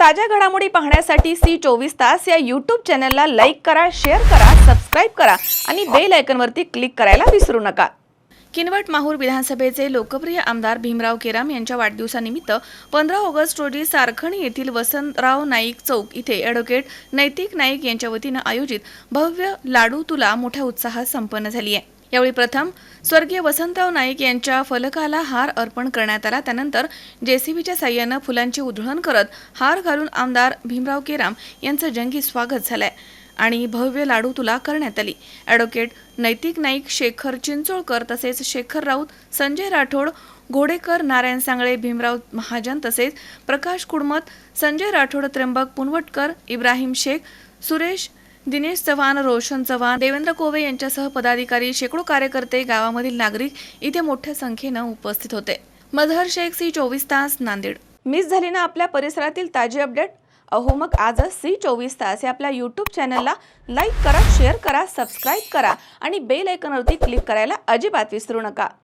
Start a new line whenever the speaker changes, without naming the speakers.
ताज्या घडामोडी पाहण्यासाठी सी चोवीस तास या यूट्यूब चॅनलला लाईक करा शेअर करा सबस्क्राईब करा आणि बेल आयकनवरती क्लिक करायला विसरू नका. किनवट माहूर विधानसभेचे लोकप्रिय आमदार भीमराव केराम यांच्या वाढदिवसानिमित्त पंधरा ऑगस्ट रोजी सारखणी येथील वसंतराव नाईक चौक इथे ॲडव्होकेट नैतिक नाईक यांच्या वतीनं आयोजित भव्य लाडू तुला मोठ्या उत्साहात संपन्न झाली आहे यावेळी प्रथम स्वर्गीय वसंतराव नाईक यांच्या फलकाला हार अर्पण करण्यात आला. त्यानंतर जेसीबीच्या साह्यानं फुलांची उधळण करत हार घालून आमदार भीमराव केराम यांचं जंगी स्वागत झालंय आणि भव्य लाडू तुला करण्यात आली. ॲडव्होकेट नैतिक नाईक शेखर चिंचोळकर तसेच शेखर राऊत संजय राठोड घोडेकर नारायण सांगळे भीमराव महाजन तसेच प्रकाश कुडमत संजय राठोड त्र्यंबक पुनवटकर इब्राहिम शेख सुरेश दिनेश चव्हाण रोशन चव्हाण देवेंद्र कोवे यांच्यासह पदाधिकारी शेकडो कार्यकर्ते गावामधील नागरिक इथे मोठ्या संख्येनं उपस्थित होते. मजहर शेख सी चोवीस तास नांदेड. मिस झाली ना आपल्या परिसरातील ताजी अपडेट? अहो मग आजच सी चोवीस तास या आपल्या यूट्यूब चॅनलला लाईक करा शेअर करा सबस्क्राईब करा आणि बेल आयकॉनवरती क्लिक करायला अजिबात विसरू नका.